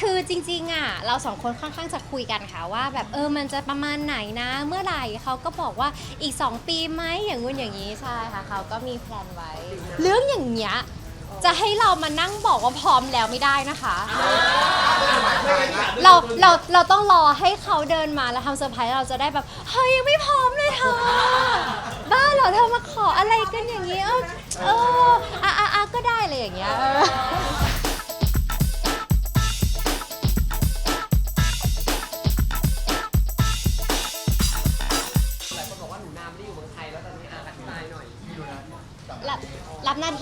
คือจริงๆอะเราสองคนค่อนข้างจะคุยกันค่ะว่า แบบเออมันจะประมาณไหนนะ เมื่อไหร่เขาก็บอกว่าอีก 2 ปีไหมอย่างงู้นอย่างนี้ใช่ค่ะเขาก็มีแพลนไว้ เรื่องอย่างเงี้ยจะให้เรามานั่งบอกว่าพร้อมแล้วไม่ได้นะคะ เราเราเราต้องรอให้เขาเดินมาแล้วทำเซอร์ไพรส์เราจะได้แบบเฮ้ยยังไม่พร้อมเลยเธอบ้าเหรอเธอมาขออะไรกันอย่างเงี้ยเออเอออะอะอะก็ได้เลยอย่างเงี้ยเออ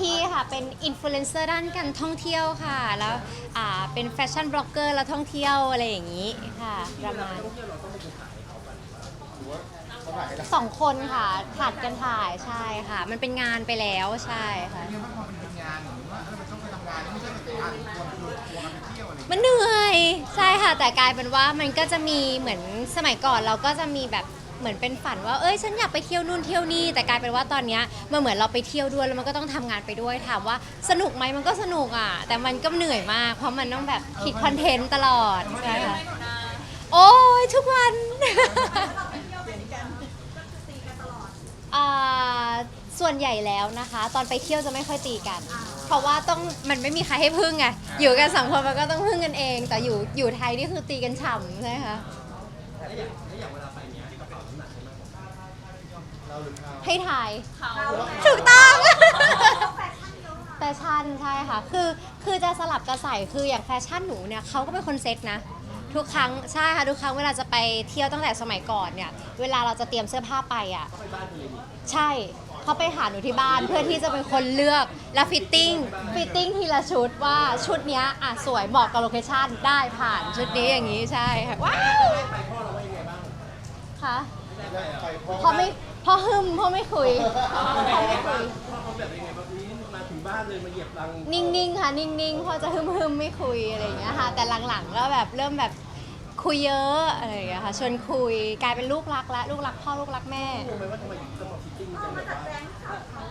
ที่ค่ะ เป็นอินฟลูเอนเซอร์ด้านการท่องเที่ยวค่ะ แล้วอ่าเป็นแฟชั่นบล็อกเกอร์แล้วท่องเที่ยวอะไรอย่างนี้ค่ะประมาณสองคนค่ะผัดกันถ่ายใช่ค่ะ มันเป็นงานไปแล้วใช่ค่ะ เนี่ยมันพอมันเป็นงานว่าเออมันต้องไปทำงานนี่ไม่ใช่ไปอ่านชวนชวนชวนกันไปเที่ยวอะไรอย่างเงี้ยมันเหนื่อยใช่ค่ะ แต่กลายเป็นว่ามันก็จะมีเหมือนสมัยก่อนเราก็จะมีแบบ เหมือนเป็นฝันว่า เอ้ย ฉันอยากไปเที่ยวนู่นเที่ยวนี่ แต่กลายเป็นว่าตอนเนี้ยมันเหมือนเราไปเที่ยวด้วยแล้วมันก็ต้องทำงานไปด้วย ถามว่าสนุกไหมมันก็สนุกอะ แต่มันก็เหนื่อยมาก เพราะมันต้องแบบคิดคอนเทนต์ตลอดใช่ค่ะโอ้ยทุกวันอ่าส่วนใหญ่แล้วนะคะ ตอนไปเที่ยวจะไม่ค่อยตีกัน เพราะว่าต้องมันไม่มีใครให้พึ่งไงอยู่กันสองคนมันก็ต้องพึ่งกันเอง แต่อยู่อยู่ไทยนี่คือตีกันฉ่ำใช่ไหมคะ ให้ทายถูกต้อง แฟชั่นใช่ค่ะ คือ คือจะสลับกระใส่ คืออย่างแฟชั่นหนูเนี่ยเขาก็เป็นคนเซ็ตนะ ทุกครั้ง ใช่ค่ะ ทุกครั้งเวลาจะไปเที่ยวตั้งแต่สมัยก่อนเนี่ย เวลาเราจะเตรียมเสื้อผ้าไปอะ ใช่ เขาไปหาหนูที่บ้านเพื่อที่จะเป็นคนเลือกและฟิตติ้ง ฟิตติ้งทีละชุดว่าชุดเนี้ยอะสวยเหมาะกับโลเคชั่นได้ผ่านชุดนี้อย่างนี้ใช่ค่ะว้าว ค่ะ พอไม่พอหึมพอไม่คุยพอไม่คุยเขาแบบยังไงแบบนี้มาถึงบ้านเลยมาเหยียบรังนิ่งๆ ค่ะ นิ่งๆ พอจะฮึมๆ ไม่คุยอะไรอย่างเงี้ยค่ะ แต่หลังๆ ก็แบบเริ่มแบบคุยเยอะอะไรอย่างเงี้ยค่ะ ชวนคุย กลายเป็นลูกรักแล้วลูกรักพ่อลูกรักแม่ รู้ไหมว่าทำไมต้องมาฟิตติ้งกันแบบว่า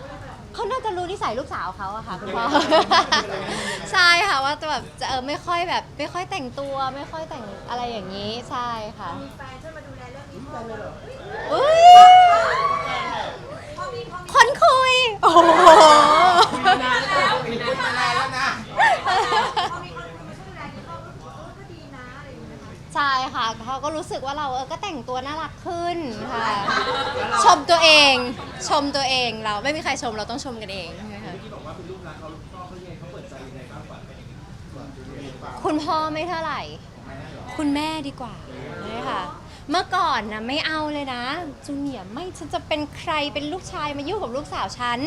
เขาน่าจะรู้นิสัยลูกสาวเขาอะค่ะคุณพ่อ ใช่ค่ะว่าจะแบบจะเออไม่ค่อยแบบ ไม่ค่อยแต่งตัว ไม่ค่อยแต่งอะไรอย่างนี้ ใช่ค่ะ มีแฟนช่วยมาดูแลเรื่องนี้พออุ้ยคนคุยโอ้โหนานแล้ วมีนานมานานแล้วนะพอมีคนมาช่วยดูแลนี่ก็เออก็ดีนะอะไรอย่างเงี้ยค่ะใช่ค่ะเขาก็รู้สึกว่าเราเออก็แต่งตัวน่ารักขึ้นค่ะ ชมตัวเอง ชมตัวเองเราไม่มีใครชมเราต้องชมกันเองใช่ไหมคะ ที่บอกว่าเป็นลูกรักเขาพ่อเขายังไงเขาเปิดใจยังไงบ้างกว่าคุณพ่อไม่เท่าไหร่ คุณแม่ดีกว่าเลยค่ะ เมื่อก่อนนะไม่เอาเลยนะจูเนียร์ไม่ฉันจะเป็นใครเป็นลูกชายมายุ่งกับลูกสาวฉัน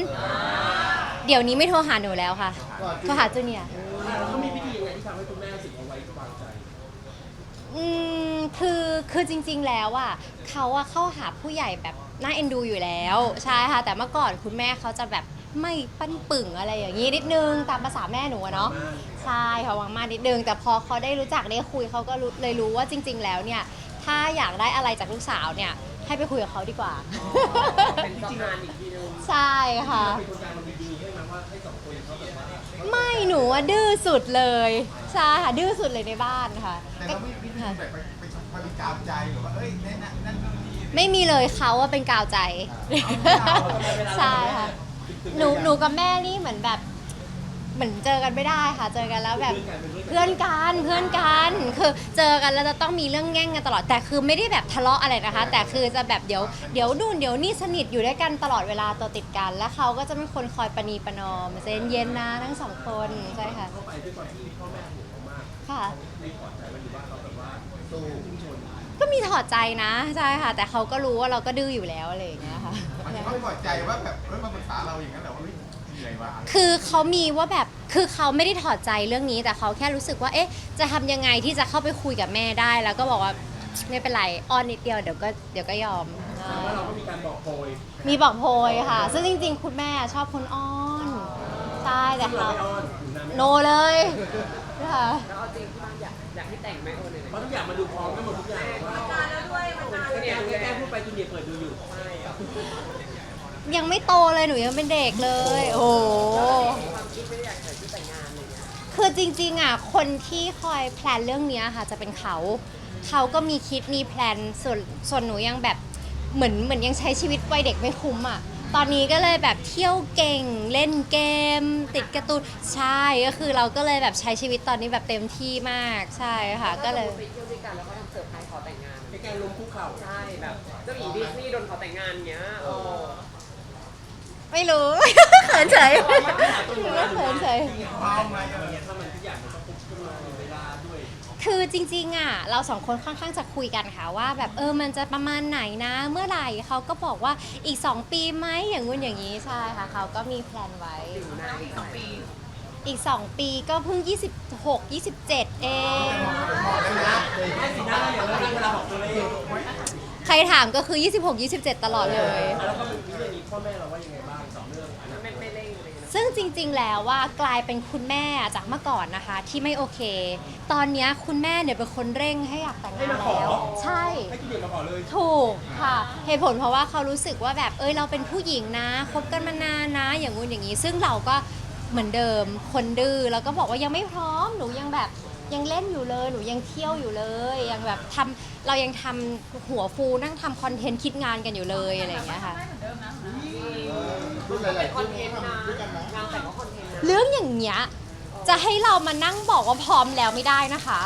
เดี๋ยวนี้ไม่โทรหาหนูแล้วค่ะโทรหาจูเนียร์เขามีวิธียังไงที่ทำให้คุณแม่รู้สึกเอาไว้ก็วางใจ อืมคือคือจริง ๆ แล้วอะเขาอะเข้าหาผู้ใหญ่แบบน่าเอ็นดูอยู่แล้วใช่ค่ะ แต่เมื่อก่อนคุณแม่เขาจะแบบไม่ปั้นปึ่งอะไรอย่างนี้นิดนึงตามภาษาแม่หนูอะเนาะใช่เขาวางมานิดนึง แต่พอเขาได้รู้จักได้คุยเขาก็รู้เลยรู้ว่าจริง ๆ แล้วเนี่ย ถ้าอยากได้อะไรจากลูกสาวเนี่ยให้ไปคุยกับเขาดีกว่า เป็นที่งานอีกทีนึงใช่ค่ะ เป็นคนกลางมันดีๆให้มันว่าให้สองคนเขาแบบว่าไม่หนูอะดื้อสุดเลยใช่ค่ะดื้อสุดเลยในบ้านค่ะ แต่เราไม่ไม่มีแบบไปไปไปบริการใจหรือว่าเอ้ยนั่นนั่นนั่นนี่ ไม่มีเลยเขาว่าเป็นกาวใจใช่ค่ะ หนูหนูกับแม่นี่เหมือนแบบ เหมือนเจอกันไม่ได้ค่ะ เจอกันแล้วแบบเพื่อนกันเพื่อนกันคือเจอกันแล้วจะต้องมีเรื่องแง่งกันตลอดแต่คือไม่ได้แบบทะเลาะอะไรนะคะ แต่คือจะแบบเดี๋ยวเดี๋ยวนู่นเดี๋ยวนี่สนิทอยู่ด้วยกันตลอดเวลาตัวติดกัน แล้วเขาก็จะเป็นคนคอยประนีประนอมใจเย็นๆนะทั้งสองคนใช่ค่ะเข้าไปด้วยความที่พ่อแม่ห่วงเขามากค่ะไม่ถอดใจมันหรือว่าเขาแบบว่าสู้พุ่งชนก็มีถอดใจนะใช่ค่ะ แต่เขาก็รู้ว่าเราก็ดื้ออยู่แล้วอะไรอย่างเงี้ยค่ะมันเขาไม่พอใจว่าแบบเอ้ยมาปรึกษาเราอย่างนั้นเหรอว่า เฮ้ยเหนื่อยว่ะคือเขามีว่าแบบคือเขาไม่ได้ถอดใจเรื่องนี้ แต่เขาแค่รู้สึกว่าเอ๊ะ จะทำยังไงที่จะเข้าไปคุยกับแม่ได้ แล้วก็บอกว่าไม่เป็นไรอ้อนนิดเดียวเดี๋ยวก็เดี๋ยวก็ยอม แต่ว่าเราก็มีการบอกโพยมีบอกโพยค่ะ ซึ่งจริงๆ คุณแม่ชอบคนอ้อนใช่แต่ซึ่งเราเขาไม่อ้อนหนูนาไม่โนเลยค่ะแล้วเอาจริงที่บ้านอยากอยากให้แต่งไหมโอนเลยเพราะทุกอย่างมาดูพร้อมกันหมดทุกอย่างว่านานแล้วด้วยมันนานแล้วเนี่ยดูแก้พูดไปจูเนียร์เปิดดูอยู่ ยังไม่โตเลยหนูยังเป็นเด็กเลย โอ้โหความคิดไม่ได้อยากใส่ชุดแต่งงานอะไรเงี้ยคือจริงๆอะคนคนที่คอยแพลนเรื่องเนี้ยค่ะจะเป็นเขา เขาก็มีคิดมีแพลนส่วนส่วนหนูยังแบบเหมือนเหมือนยังใช้ชีวิตวัยเด็กไม่คุ้มอะตอนนี้ก็เลยแบบเที่ยวเก่งเล่นเกม ติดการ์ตูนใช่ก็คือเราก็เลยแบบใช้ชีวิตตอนนี้แบบเต็มที่มากใช่ค่ะก็เลย ไปเที่ยวด้วยกันแล้วก็ทำเซอร์ไพรส์ขอแต่งงานเป็นการลงคุกเข่าใช่แบบเจ้าหญิงดิสนีย์โดนขอแต่งงานเงี้ยโอ้ ไม่รู้ เขินเฉยเขินเฉยพร้อมไหมเออถ้ามันทุกอย่างมันต้องคุกขึ้นมามีเวลาด้วยคือจริงๆอะเราสองคนค่อนข้างจะคุยกันค่ะว่า แบบเออมันจะประมาณไหนนะ เมื่อไหร่เขาก็บอกว่าอีก 2 ปีไหมอย่างงู้นอย่างนี้ใช่ค่ะเขาก็มีแพลนไว้อยู่นานอีกสองปีอีก 2 ปีก็เพิ่ง 26 27 เองไม่สีหน้าอย่างเรื่องเวลาบอกตัวเลขใครถามก็คือ 26 27 ตลอดเลย แล้วก็เป็นวิธีนี้พ่อแม่เราว่ายังไงบ้างสองเรื่อง ซึ่งจริงๆ แล้วว่ากลายเป็นคุณแม่จากเมื่อก่อนนะคะ ที่ไม่โอเค ตอนเนี้ยคุณแม่เนี่ยเป็นคนเร่งให้อยากแต่งงานแล้ว ใช่ ให้กินเด็กมาขอเลย ถูกค่ะเหตุผลเพราะว่าเขารู้สึกว่าแบบเอ้ยเราเป็นผู้หญิงนะคบกันมานานนะ อย่างงู้นอย่างนี้ ซึ่งเราก็เหมือนเดิมคนดื้อแล้วก็บอกว่ายังไม่พร้อมหนูยังแบบ ยังเล่นอยู่เลยหนูยังเที่ยวอยู่เลยยังแบบทำเรายังทำหัวฟูนั่งทำคอนเทนต์คิดงานกันอยู่เลยอะไรอย่างเงี้ยค่ะรุ่นหลายๆคคอนนเทนต์นะด้วยกันนะงานแต่งก็คอนเทนต์นะเรื่องอย่างเงี้ยจะให้เรามานั่งบอกว่าพร้อมแล้วไม่ได้นะคะ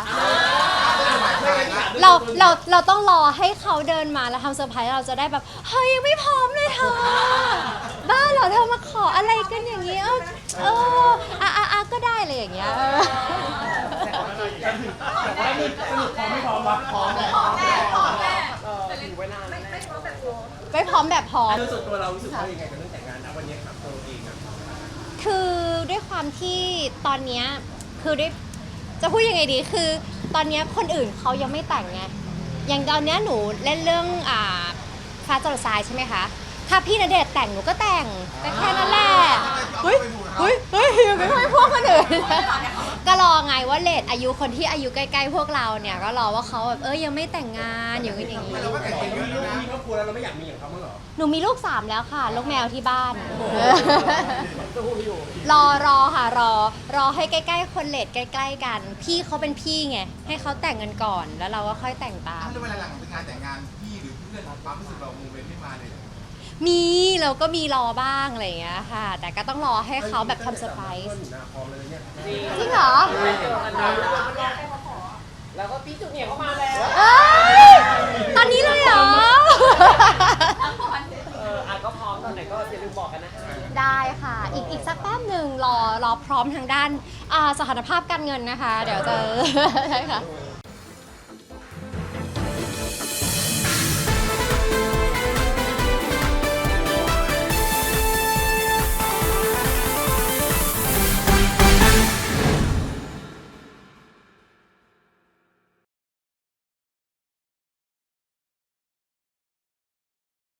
เราเราเราต้องรอให้เขาเดินมาแล้วทำเซอร์ไพรส์เราจะได้แบบเฮ้ยยังไม่พร้อมเลยเธอบ้าเหรอเธอมาขออะไรกันอย่างเงี้ยเออเอออะอะอะก็ได้เลยอย่างเงี้ย เออไม่มีสรุปพร้อมไม่พร้อมวะพร้อมแหละเออถือไว้นานแล้วแหละไม่พร้อมแบบพร้อม โดยส่วนตัวเรารู้สึกว่ายังไงกับเรื่องแต่งงานนะวันนี้ครับตัวเองอะคือด้วยความที่ตอนเนี้ยคือด้วยจะพูดยังไงดีคือ ตอนเนี้ยคนอื่นเขายังไม่แต่งไงอย่างตอนเนี้ยหนูเล่นเรื่องอ่าฟ้าจรดทรายใช่ไหมคะถ้าพี่ณเดชน์แต่งหนูก็แต่งก็แค่นั้นแหละเฮ้ยเฮ้ยเฮ้ยไม่ค่อยพวกคนอื่น ก็รอไงว่าเลทอายุคนที่อายุใกล้ๆพวกเราเนี่ยก็รอว่าเขาแบบเอ้ยยังไม่แต่งงานอย่างนี้อย่างนี้เราก็แต่งเยอะมีแล้วนะครอบครัวแล้วเราไม่อยากมีอย่างเขาบ้างเหรอหนูมีลูกสามแล้วค่ะลูกแมวที่บ้านตู้อยู่รอรอค่ะรอ รอให้ใกล้ๆ คนเลทใกล้ๆกัน พี่เขาเป็นพี่ไงให้เขาแต่งกันก่อนแล้วเราก็ค่อยแต่งตามถ้าเวลาหลังเป็นงานแต่งงานพี่หรือเพื่อนความรู้สึกเราโมเมนต์ไม่มาเลย มีเราก็มีรอบ้างอะไรอย่างเงี้ยค่ะ แต่ก็ต้องรอให้เขาแบบทำเซอร์ไพรส์หนูนาพร้อมเลยเนี่ยจริงจริงเหรอไม่เจอกันนานแล้วก็พี่จุดเหนียวก็มาแล้วเอ้ยตอนนี้เลยเหรอ เอออะก็พร้อมตอนไหนก็อย่าลืมบอกกันนะคะได้ค่ะ อีกอีกสักแป๊บหนึ่งรอรอพร้อมทางด้านอ่าสถานภาพการเงินนะคะ เดี๋ยวจะใช่ค่ะเอ